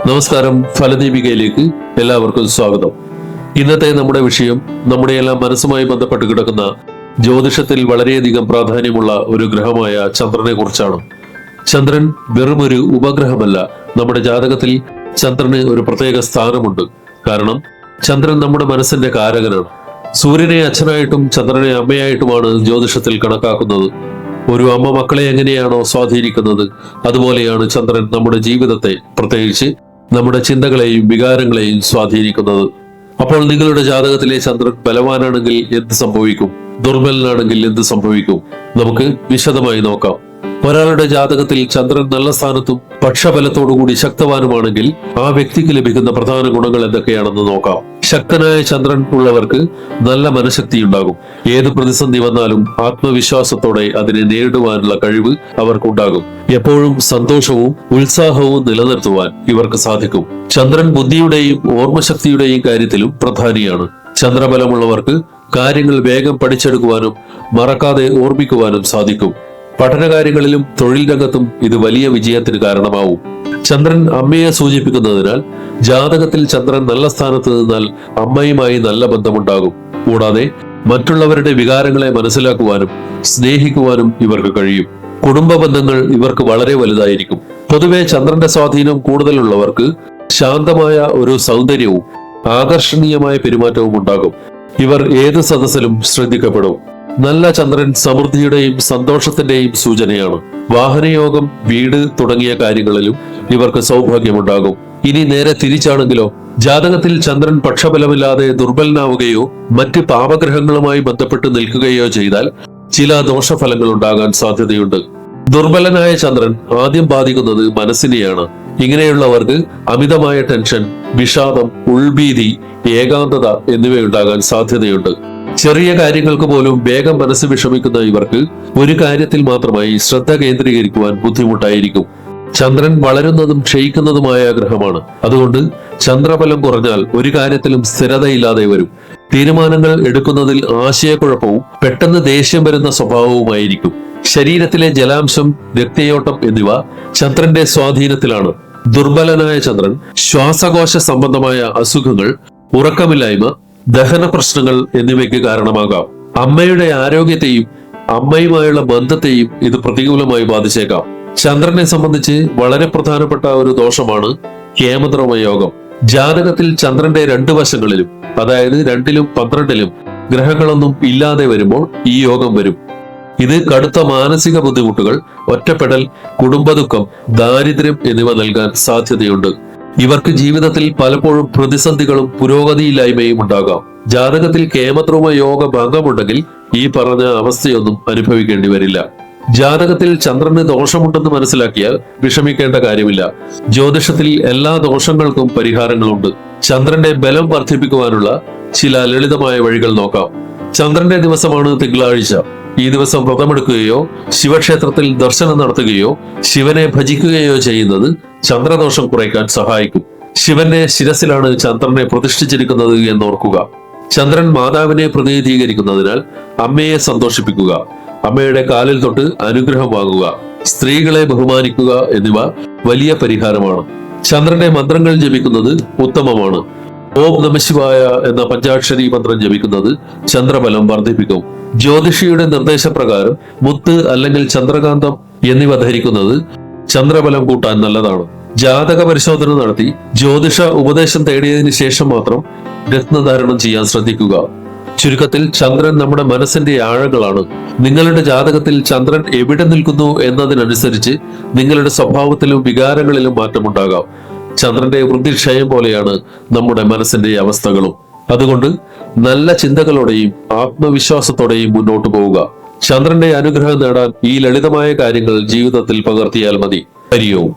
നമസ്കാരം. ഫലദീപികയിലേക്ക് എല്ലാവർക്കും സ്വാഗതം. ഇന്നത്തെ നമ്മുടെ വിഷയം നമ്മുടെ എല്ലാം മനസ്സുമായി ബന്ധപ്പെട്ട് കിടക്കുന്ന ജ്യോതിഷത്തിൽ വളരെയധികം പ്രാധാന്യമുള്ള ഒരു ഗ്രഹമായ ചന്ദ്രനെ കുറിച്ചാണ്. ചന്ദ്രൻ വെറുമൊരു ഉപഗ്രഹമല്ല. നമ്മുടെ ജാതകത്തിൽ ചന്ദ്രന് ഒരു പ്രത്യേക സ്ഥാനമുണ്ട്. കാരണം ചന്ദ്രൻ നമ്മുടെ മനസ്സിന്റെ കാരകനാണ്. സൂര്യനെ അച്ഛനായിട്ടും ചന്ദ്രനെ അമ്മയായിട്ടുമാണ് ജ്യോതിഷത്തിൽ കണക്കാക്കുന്നത്. ഒരു അമ്മ മക്കളെ എങ്ങനെയാണോ സ്വാധീനിക്കുന്നത്? അതുപോലെയാണ് ചന്ദ്രൻ നമ്മുടെ ജീവിതത്തെ പ്രത്യേകിച്ച് നമ്മുടെ ചിന്തകളെയും വികാരങ്ങളെയും സ്വാധീനിക്കുന്നത്. അപ്പോൾ നിങ്ങളുടെ ജാതകത്തിലെ ചന്ദ്രൻ ബലവാനാണെങ്കിൽ എന്ത് സംഭവിക്കും? ദുർബലനാണെങ്കിൽ എന്ത് സംഭവിക്കും? നമുക്ക് വിശദമായി നോക്കാം. ഒരാളുടെ ജാതകത്തിൽ ചന്ദ്രൻ നല്ല സ്ഥാനത്തും പക്ഷബലത്തോടുകൂടി ശക്തവാനുമാണെങ്കിൽ ആ വ്യക്തിക്ക് ലഭിക്കുന്ന പ്രധാന ഗുണങ്ങൾ എന്തൊക്കെയാണെന്ന് നോക്കാം. ശക്തനായ ചന്ദ്രൻ ഉള്ളവർക്ക് നല്ല മനഃശക്തി ഉണ്ടാകും ഏത് പ്രതിസന്ധി വന്നാലും ആത്മവിശ്വാസത്തോടെ അതിനെ നേരിടുവാനുള്ള കഴിവ് അവർക്കുണ്ടാകും. എപ്പോഴും സന്തോഷവും ഉത്സാഹവും നിലനിർത്തുവാൻ ഇവർക്ക് സാധിക്കും. ചന്ദ്രൻ ബുദ്ധിയുടെയും ഓർമ്മശക്തിയുടെയും കാര്യത്തിലും പ്രധാനിയാണ്. ചന്ദ്രബലമുള്ളവർക്ക് കാര്യങ്ങൾ വേഗം പഠിച്ചെടുക്കുവാനും മറക്കാതെ ഓർമ്മിക്കുവാനും സാധിക്കും. പഠനകാര്യങ്ങളിലും തൊഴിൽ രംഗത്തും ഇത് വലിയ വിജയത്തിന് കാരണമാവും. ചന്ദ്രൻ അമ്മയെ സൂചിപ്പിക്കുന്നതിനാൽ ജാതകത്തിൽ ചന്ദ്രൻ നല്ല സ്ഥാനത്ത് നിന്നാൽ അമ്മയുമായി നല്ല ബന്ധമുണ്ടാകും. കൂടാതെ മറ്റുള്ളവരുടെ വികാരങ്ങളെ മനസ്സിലാക്കുവാനും സ്നേഹിക്കുവാനും ഇവർക്ക് കഴിയും. കുടുംബ ബന്ധങ്ങൾ ഇവർക്ക് വളരെ വലുതായിരിക്കും. പൊതുവെ ചന്ദ്രന്റെ സ്വാധീനം കൂടുതലുള്ളവർക്ക് ശാന്തമായ ഒരു സൗന്ദര്യവും ആകർഷണീയമായ പെരുമാറ്റവും ഉണ്ടാകും. ഇവർ ഏത് സദസ്സിലും ശ്രദ്ധിക്കപ്പെടും. നല്ല ചന്ദ്രൻ സമൃദ്ധിയുടെയും സന്തോഷത്തിന്റെയും സൂചനയാണ്. വാഹനയോഗം വീട് തുടങ്ങിയ കാര്യങ്ങളിലും ഇവർക്ക് സൗഭാഗ്യമുണ്ടാകും. ഇനി നേരെ തിരിച്ചാണെങ്കിലോ? ജാതകത്തിൽ ചന്ദ്രൻ പക്ഷബലമില്ലാതെ ദുർബലനാവുകയോ മറ്റ് പാപഗ്രഹങ്ങളുമായി ബന്ധപ്പെട്ട് നിൽക്കുകയോ ചെയ്താൽ ചില ദോഷഫലങ്ങൾ ഉണ്ടാകാൻ സാധ്യതയുണ്ട്. ദുർബലനായ ചന്ദ്രൻ ആദ്യം ബാധിക്കുന്നത് മനസ്സിനെയാണ്. ഇങ്ങനെയുള്ളവർക്ക് അമിതമായ ടെൻഷൻ വിഷാദം ഉൾഭീതി ഏകാന്തത എന്നിവയുണ്ടാകാൻ സാധ്യതയുണ്ട്. ചെറിയ കാര്യങ്ങൾക്ക് പോലും വേഗം മനസ്സ് വിഷമിക്കുന്ന ഇവർക്ക് ഒരു കാര്യത്തിൽ മാത്രമായി ശ്രദ്ധ കേന്ദ്രീകരിക്കുവാൻ ബുദ്ധിമുട്ടായിരിക്കും. ചന്ദ്രൻ വളരുന്നതും ക്ഷയിക്കുന്നതുമായ ഗ്രഹമാണ്. അതുകൊണ്ട് ചന്ദ്രബലം കുറഞ്ഞാൽ ഒരു കാര്യത്തിലും സ്ഥിരതയില്ലാതെ വരും. തീരുമാനങ്ങൾ എടുക്കുന്നതിൽ ആശയക്കുഴപ്പവും പെട്ടെന്ന് ദേഷ്യം വരുന്ന സ്വഭാവവുമായിരിക്കും. ശരീരത്തിലെ ജലാംശം രക്തയോട്ടം എന്നിവ ചന്ദ്രന്റെ സ്വാധീനത്തിലാണ്. ദുർബലനായ ചന്ദ്രൻ ശ്വാസകോശ സംബന്ധമായ അസുഖങ്ങൾ ഉറക്കമില്ലായ്മ ദഹന പ്രശ്നങ്ങൾ എന്നിവയ്ക്ക് കാരണമാകാം. അമ്മയുടെ ആരോഗ്യത്തെയും അമ്മയുമായുള്ള ബന്ധത്തെയും ഇത് പ്രതികൂലമായി ബാധിച്ചേക്കാം. ചന്ദ്രനെ സംബന്ധിച്ച് വളരെ പ്രധാനപ്പെട്ട ഒരു ദോഷമാണ് ഹേമദ്രോമയോഗം യോഗം. ജാതകത്തിൽ ചന്ദ്രന്റെ രണ്ട് വശങ്ങളിലും അതായത് രണ്ടിലും പന്ത്രണ്ടിലും ഗ്രഹങ്ങളൊന്നും ഇല്ലാതെ വരുമ്പോൾ ഈ യോഗം വരും. ഇത് കടുത്ത മാനസിക ബുദ്ധിമുട്ടുകൾ ഒറ്റപ്പെടൽ കുടുംബദുഃഖം ദാരിദ്ര്യം എന്നിവ നൽകാൻ സാധ്യതയുണ്ട്. ഇവർക്ക് ജീവിതത്തിൽ പലപ്പോഴും പ്രതിസന്ധികളും പുരോഗതിയില്ലായ്മയും ഉണ്ടാകാം. ജാതകത്തിൽ കേമദ്രുമ യോഗ ഭംഗമുണ്ടെങ്കിൽ ഈ പറഞ്ഞ അവസ്ഥയൊന്നും അനുഭവിക്കേണ്ടി വരില്ല. ജാതകത്തിൽ ചന്ദ്രന് ദോഷമുണ്ടെന്ന് മനസ്സിലാക്കിയാൽ വിഷമിക്കേണ്ട കാര്യമില്ല. ജ്യോതിഷത്തിൽ എല്ലാ ദോഷങ്ങൾക്കും പരിഹാരങ്ങളുണ്ട്. ചന്ദ്രന്റെ ബലം വർദ്ധിപ്പിക്കുവാനുള്ള ചില ലളിതമായ വഴികൾ നോക്കാം. ചന്ദ്രന്റെ ദിവസമാണ് തിങ്കളാഴ്ച. ഈ ദിവസം വ്രതമെടുക്കുകയോ ശിവക്ഷേത്രത്തിൽ ദർശനം നടത്തുകയോ ശിവനെ ഭജിക്കുകയോ ചെയ്യുന്നത് ചന്ദ്രദോഷം കുറയ്ക്കാൻ സഹായിക്കും. ശിവന്റെ ശിരസിലാണ് ചന്ദ്രനെ പ്രതിഷ്ഠിച്ചിരിക്കുന്നത് എന്നോർക്കുക. ചന്ദ്രൻ മാതാവിനെ പ്രതിനിധീകരിക്കുന്നതിനാൽ അമ്മയെ സന്തോഷിപ്പിക്കുക. അമ്മയുടെ കാലിൽ തൊട്ട് അനുഗ്രഹം വാങ്ങുക. സ്ത്രീകളെ ബഹുമാനിക്കുക എന്നിവ വലിയ പരിഹാരമാണ്. ചന്ദ്രന്റെ മന്ത്രങ്ങൾ ജപിക്കുന്നത് ഉത്തമമാണ്. ഓം നമശിവായ എന്ന പഞ്ചാക്ഷരി മന്ത്രം ജപിക്കുന്നത് ചന്ദ്രബലം വർദ്ധിപ്പിക്കും. ജ്യോതിഷിയുടെ നിർദ്ദേശപ്രകാരം മുത്ത് അല്ലെങ്കിൽ ചന്ദ്രകാന്തം എന്നിവ ധരിക്കുന്നത് ചന്ദ്രബലം കൂട്ടാൻ നല്ലതാണ്. ജാതക പരിശോധന നടത്തി ജ്യോതിഷ ഉപദേശം തേടിയതിനു ശേഷം മാത്രം രത്നധാരണം ചെയ്യാൻ ശ്രദ്ധിക്കുക. ചുരുക്കത്തിൽ ചന്ദ്രൻ നമ്മുടെ മനസ്സിന്റെ ആഴങ്ങളാണ് നിങ്ങളുടെ ജാതകത്തിൽ ചന്ദ്രൻ എവിടെ നിൽക്കുന്നു എന്നതിനനുസരിച്ച് നിങ്ങളുടെ സ്വഭാവത്തിലും വികാരങ്ങളിലും മാറ്റമുണ്ടാകാം. ചന്ദ്രന്റെ വൃദ്ധിക്ഷയം പോലെയാണ് നമ്മുടെ മനസ്സിന്റെ അവസ്ഥകളും. അതുകൊണ്ട് നല്ല ചിന്തകളോടെയും ആത്മവിശ്വാസത്തോടെയും മുന്നോട്ട് പോവുക. ചന്ദ്രന്റെ അനുഗ്രഹം നേടാൻ ഈ ലളിതമായ കാര്യങ്ങൾ ജീവിതത്തിൽ പകർത്തിയാൽ മതി. ഹരിയോം.